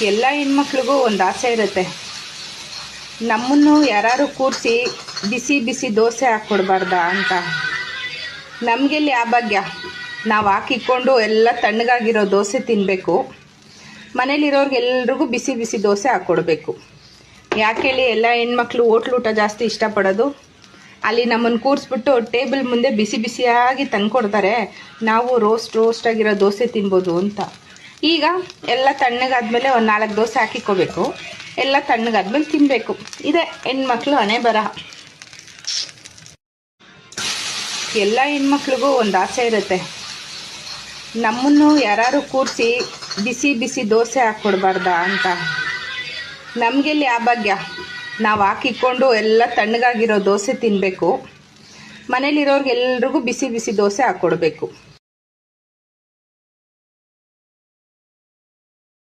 ಎಲ್ಲ ಹೆಣ್ಮಕ್ಳಿಗೂ ಒಂದು ಆಸೆ ಇರುತ್ತೆ. ನಮ್ಮನ್ನು ಯಾರು ಕೂರಿಸಿ ಬಿಸಿ ಬಿಸಿ ದೋಸೆ ಹಾಕ್ಕೊಡ್ಬಾರ್ದ ಅಂತ. ನಮಗೆಲ್ಲಿ ಆ ಭಾಗ್ಯ? ನಾವು ಹಾಕಿಕೊಂಡು ಎಲ್ಲ ತಣ್ಣಗಾಗಿರೋ ದೋಸೆ ತಿನ್ನಬೇಕು ಮನೇಲಿರೋರ್ಗೆಲ್ರಿಗೂ ಬಿಸಿ ಬಿಸಿ ದೋಸೆ ಹಾಕ್ಕೊಡ್ಬೇಕು ಯಾಕೇಳಿ ಎಲ್ಲ ಹೆಣ್ಮಕ್ಳು ಊಟ ಜಾಸ್ತಿ ಇಷ್ಟಪಡೋದು? ಅಲ್ಲಿ ನಮ್ಮನ್ನು ಕೂರಿಸ್ಬಿಟ್ಟು ಟೇಬಲ್ ಮುಂದೆ ಬಿಸಿ ಬಿಸಿಯಾಗಿ ತಂದುಕೊಡ್ತಾರೆ. ನಾವು ರೋಸ್ಟ್ ರೋಸ್ಟಾಗಿರೋ ದೋಸೆ ತಿನ್ಬೋದು ಅಂತ. ಈಗ ಎಲ್ಲ ತಣ್ಣಗಾದ್ಮೇಲೆ ಒಂದು ನಾಲ್ಕು ದೋಸೆ ಹಾಕಿಕೋಬೇಕು. ಎಲ್ಲ ತಣ್ಣಗಾದ್ಮೇಲೆ ತಿನ್ನಬೇಕು ಇದೆ ಹೆಣ್ಮಕ್ಳು ಹಣೆ ಬರಹ. ಎಲ್ಲ ಹೆಣ್ಮಕ್ಳಿಗೂ ಒಂದು ಆಸೆ ಇರುತ್ತೆ. ನಮ್ಮನ್ನು ಯಾರು ಕೂರಿಸಿ ಬಿಸಿ ಬಿಸಿ ದೋಸೆ ಹಾಕ್ಕೊಡ್ಬಾರ್ದಾ ಅಂತ. ನಮಗೆಲ್ಲಿ ಆ ಭಾಗ್ಯ? ನಾವು ಹಾಕಿಕೊಂಡು ಎಲ್ಲ ತಣ್ಣಗಾಗಿರೋ ದೋಸೆ ತಿನ್ನಬೇಕು ಮನೇಲಿರೋರ್ಗೆಲ್ರಿಗೂ ಬಿಸಿ ಬಿಸಿ ದೋಸೆ ಹಾಕ್ಕೊಡ್ಬೇಕು